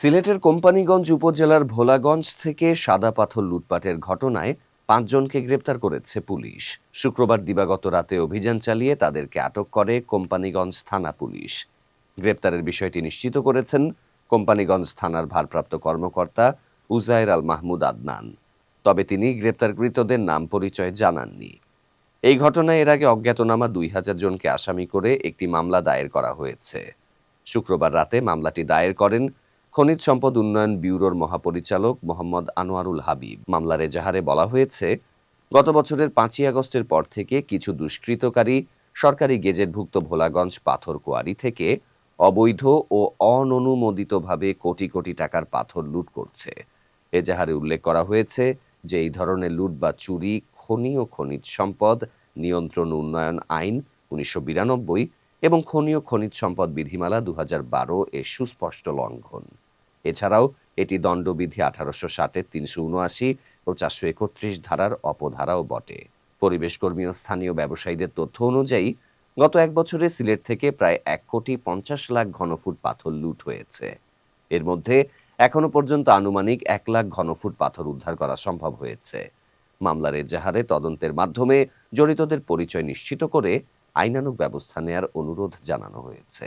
সিলেটের কোম্পানিগঞ্জ উপজেলার ভোলাগঞ্জ থেকে সাদা পাথর লুটপাটের ঘটনায় পাঁচজনকে গ্রেপ্তার করেছে পুলিশ। শুক্রবার দিবাগত রাতে অভিযান চালিয়ে তাদেরকে আটক করে কোম্পানিগঞ্জ থানা পুলিশ। গ্রেপ্তারের বিষয়টি নিশ্চিত করেছেন কোম্পানিগঞ্জ থানার ভারপ্রাপ্ত কর্মকর্তা উজায়ের আল মাহমুদ আদনান। তবে তিনি গ্রেপ্তারকৃতদের নাম পরিচয় জানাননি। এই ঘটনায় এর আগে অজ্ঞাতনামা দুই হাজার জনকে আসামি করে একটি মামলা দায়ের করা হয়েছে। শুক্রবার রাতে মামলাটি দায়ের করেন খনিজ সম্পদ উন্নয়ন ব্যুরোর মহাপরিচালক মোহাম্মদ আনোয়ারুল হাবিব। মামলার এজাহারে বলা হয়েছে, গত বছরের পাঁচই আগস্টের পর থেকে কিছু দুষ্কৃতকারী সরকারি গেজেটভুক্ত ভোলাগঞ্জ পাথর কোয়ারি থেকে অবৈধ ও অননুমোদিতভাবে কোটি কোটি টাকার পাথর লুট করছে। এজাহারে উল্লেখ করা হয়েছে যে, এই ধরনের লুট বা চুরি খনি ও খনিজ সম্পদ নিয়ন্ত্রণ উন্নয়ন আইন উনিশশো বিরানব্বই এবং খনি ও খনিজ সম্পদ বিধিমালা দু এর সুস্পষ্ট লঙ্ঘন। এছাড়াও এটি দণ্ডবিধি আঠারোশো ষাটের তিনশো উনআশি ও চারশো একত্রিশ ধারার অপধারাও বটে। পরিবেশ কর্মী ও স্থানীয় ব্যবসায়ীদের তথ্য অনুযায়ী, গত এক বছরে সিলেট থেকে প্রায় এক কোটি পঞ্চাশ লাখ ঘনফুট পাথর লুট হয়েছে। এর মধ্যে এখনও পর্যন্ত আনুমানিক এক লাখ ঘনফুট পাথর উদ্ধার করা সম্ভব হয়েছে। মামলার এজাহারে তদন্তের মাধ্যমে জড়িতদের পরিচয় নিশ্চিত করে আইনানুগ ব্যবস্থা নেয়ার অনুরোধ জানানো হয়েছে।